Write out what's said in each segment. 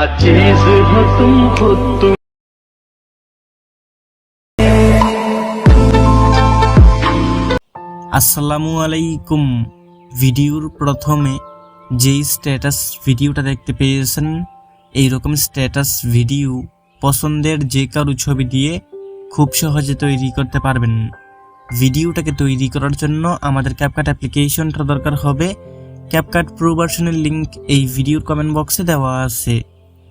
चीज हो तुम खुद तुम আসসালামু আলাইকুম ভিডিওর প্রথমে যেই স্ট্যাটাস ভিডিওটা দেখতে পেয়েছেন এইরকম স্ট্যাটাস ভিডিও পছন্দের যে কারো ছবি দিয়ে খুব সহজে তৈরি করতে পারবেন ভিডিওটাকে তৈরি করার জন্য আমাদের ক্যাপকাট অ্যাপ্লিকেশনটা দরকার হবে ক্যাপকাট প্রো ভার্সনের লিঙ্ক এই ভিডিওর কমেন্ট বক্সে দেওয়া আছে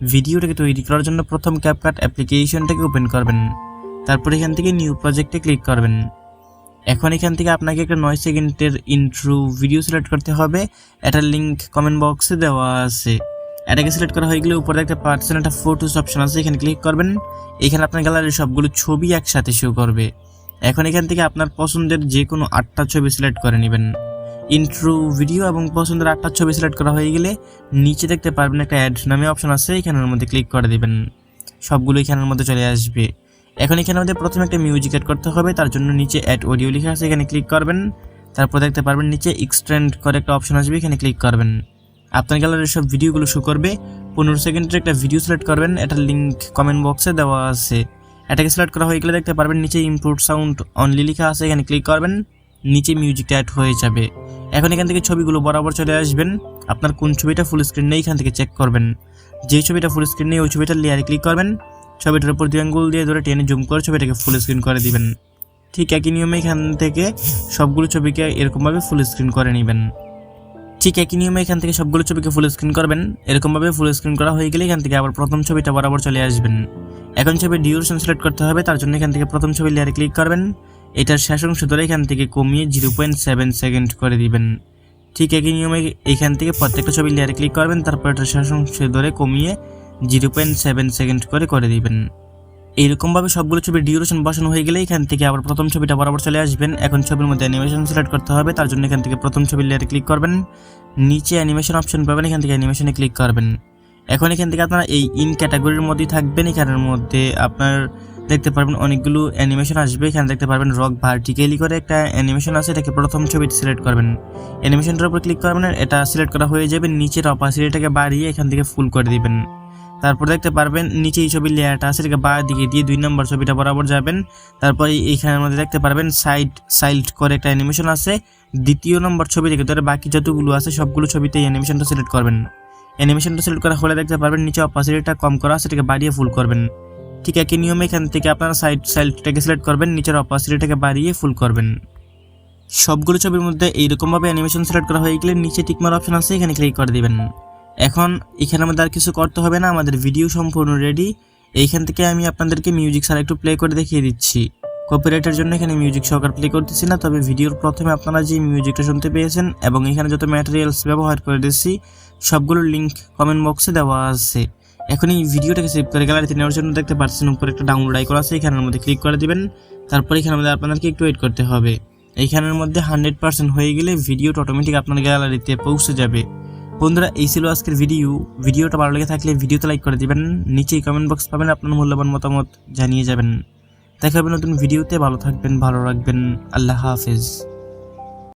ভিডিওটাকে তৈরি করার জন্য প্রথম ক্যাপকাট অ্যাপ্লিকেশনটাকে ওপেন করবেন। তারপর এখান থেকে নিউ প্রজেক্টে ক্লিক করবেন। এখন এখান থেকে আপনাকে একটা নয় সেকেন্ডের ইন্ট্রো ভিডিও সিলেক্ট করতে হবে। এটার লিঙ্ক কমেন্ট বক্সে দেওয়া আছে। এটাকে সিলেক্ট করা হয়ে গেলে উপরে একটা পার্সেন্ট একটা ফটোস অপশন আছে, এখানে ক্লিক করবেন। এখানে আপনার গ্যালারির সবগুলো ছবি একসাথে শো করবে। এখন এখান থেকে আপনার পছন্দের যে কোনো আটটা ছবি সিলেক্ট করে নেবেন। ইন্ট্রো ভিডিও এবং পছন্দের আটটা ছবি সিলেক্ট করা হয়ে গেলে নিচে দেখতে পারবেন একটা অ্যাড নামে অপশন আছে, এখানের মধ্যে ক্লিক করে দেবেন। সবগুলো এখানের মধ্যে চলে আসবে। এখন এখানে আমাদের প্রথমে একটা মিউজিক অ্যাড করতে হবে, তার জন্য নিচে অ্যাড অডিও লেখা আছে, এখানে ক্লিক করবেন। তারপর দেখতে পারবেন নিচে এক্সটেন্ড করে একটা অপশন আসবে, এখানে ক্লিক করবেন। আপনার গ্যালারির সব ভিডিওগুলো শো করবে। পনেরো সেকেন্ডের একটা ভিডিও সিলেক্ট করবেন এটার লিঙ্ক কমেন্ট বক্সে দেওয়া আছে। এটাকে সিলেক্ট করা হয়ে গেলে দেখতে পারবেন নিচে ইম্পোর্ট সাউন্ড অনলি লেখা আছে, এখানে ক্লিক করবেন। নিচে মিউজিকটা অ্যাড হয়ে যাবে। এখন এখান থেকে ছবিগুলো বরাবর চলে আসবেন। আপনার কোন ছবিটা ফুল স্ক্রিন নেই, এখান থেকে চেক করবেন। যে ছবিটা ফুল স্ক্রিন নেই, ওই ছবিটা লেয়ারে ক্লিক করবেন। ছবিটার উপর দুই আঙ্গুল দিয়ে ধরে টেনে জুম করে ছবিটাকে ফুল স্ক্রিন করে দিবেন। ঠিক একই নিয়মে এখান থেকে সবগুলো ছবিকে এরকমভাবে ফুল স্ক্রিন করে নেবেন। ঠিক একই নিয়মে এখান থেকে সবগুলো ছবিকে ফুল স্ক্রিন করবেন। এরকমভাবে ফুল স্ক্রিন করা হয়ে গেলে এখান থেকে আবার প্রথম ছবিটা বরাবর চলে আসবেন। এখন ছবি ডিউরেশন সিলেক্ট করতে হবে, তার জন্য এখান থেকে প্রথম ছবি লেয়ারে ক্লিক করবেন। এটার শেষ অংশ ধরে এখান থেকে কমিয়ে জিরো পয়েন্ট সেভেন সেকেন্ড করে দিবেন। ঠিক একই নিয়মে এখান থেকে প্রত্যেকটা ছবি লেয়ারে ক্লিক করবেন, তারপর এটার শেষ অংশ ধরে কমিয়ে জিরো পয়েন্ট সেভেন সেকেন্ড করে করে দিবেন। এইরকমভাবে সবগুলো ছবির ডিউরেশন বসানো হয়ে গেলে এখান থেকে আবার প্রথম ছবিটা বরাবর চলে আসবেন। এখন ছবির মধ্যে অ্যানিমেশন সিলেক্ট করতে হবে, তার জন্য এখান থেকে প্রথম ছবির লেয়ারে ক্লিক করবেন। নিচে অ্যানিমেশন অপশন পাবেন, এখান থেকে অ্যানিমেশনে ক্লিক করবেন। এখন এখান থেকে আপনারা এই ইন ক্যাটাগরির মধ্যেই থাকবেন। এখানের মধ্যে আপনার দেখতে পারবেন অনেকগুলো অ্যানিমেশন আসবে। এখানে দেখতে পারবেন রক ভার্টিক্যালি করে একটা অ্যানিমেশন আছে। এটাকে প্রথম ছবিটি সিলেক্ট করবেন। অ্যানিমেশনটার উপর ক্লিক করবেন, এটা সিলেক্ট করা হয়ে যাবে। নিচের অপাসিটিটাকে বাড়িয়ে এখান থেকে ফুল করে দিবেন। তারপর দেখতে পারবেন নিচে এই ছবির লেয়ারটা আছে, এটাকে বা দিকে দিয়ে দুই নম্বর ছবিটা বরাবর যাবেন। তারপর এইখানের মধ্যে দেখতে পারবেন সাইড সাইড করে একটা অ্যানিমেশন আছে। দ্বিতীয় নম্বর ছবি থেকে ধরে বাকি যতগুলো আছে, সবগুলো ছবিতে অ্যানিমেশনটা সিলেক্ট করবেন। অ্যানিমেশনটা সিলেক্ট করা হলে দেখতে পারবেন নিচে অপাসিটিটা কম করা আছে, এটাকে বাড়িয়ে ফুল করবেন। ঠিক একই নিয়মে এখান থেকে আপনারা সাইড সাইডটাকে সিলেক্ট করবেন, নিচের অপাসিটিটাকে বাড়িয়ে ফুল করবেন। সবগুলো ছবির মধ্যে এইরকমভাবে অ্যানিমেশন সিলেক্ট করা হয়ে গেলে নিচে টিকমার অপশন আছে, এখানে ক্লিক করে দিবেন। এখন এখানে আমাদের আর কিছু করতে হবে না, আমাদের ভিডিও সম্পূর্ণ রেডি এইখান থেকে আমি আপনাদেরকে মিউজিক ছাড়া একটু প্লে করে দেখিয়ে দিচ্ছি। কপিরাইটের জন্য এখানে মিউজিক সহকার প্লে করতেছি না, তবে ভিডিওর প্রথমে আপনারা যে মিউজিকটা শুনতে পেয়েছেন এবং এখানে যত ম্যাটেরিয়ালস ব্যবহার করে দিচ্ছি সবগুলোর লিঙ্ক কমেন্ট বক্সে দেওয়া আছে। এখন এই ভিডিওটাকে সেভ করে গ্যালারিতে নেওয়ার জন্য দেখতে পাচ্ছেন, উপরে একটা ডাউনলোড আইকন আছে, এখানের মধ্যে ক্লিক করে দিবেন। তারপর এখানের মধ্যে আপনাদেরকে একটু ওয়েট করতে হবে। এইখানের মধ্যে হান্ড্রেড পার্সেন্ট হয়ে গেলে ভিডিওটা অটোমেটিক আপনার গ্যালারিতে পৌঁছে যাবে। বন্ধুরা, এই ছিল আজকের ভিডিও ভিডিওটা ভালো লেগে থাকলে ভিডিওতে লাইক করে দিবেন। নিচেই কমেন্ট বক্স পাবেন, আপনার মূল্যবান মতামত জানিয়ে যাবেন। দেখা হবে নতুন ভিডিওতে ভালো থাকবেন, ভালো রাখবেন। আল্লাহ হাফেজ।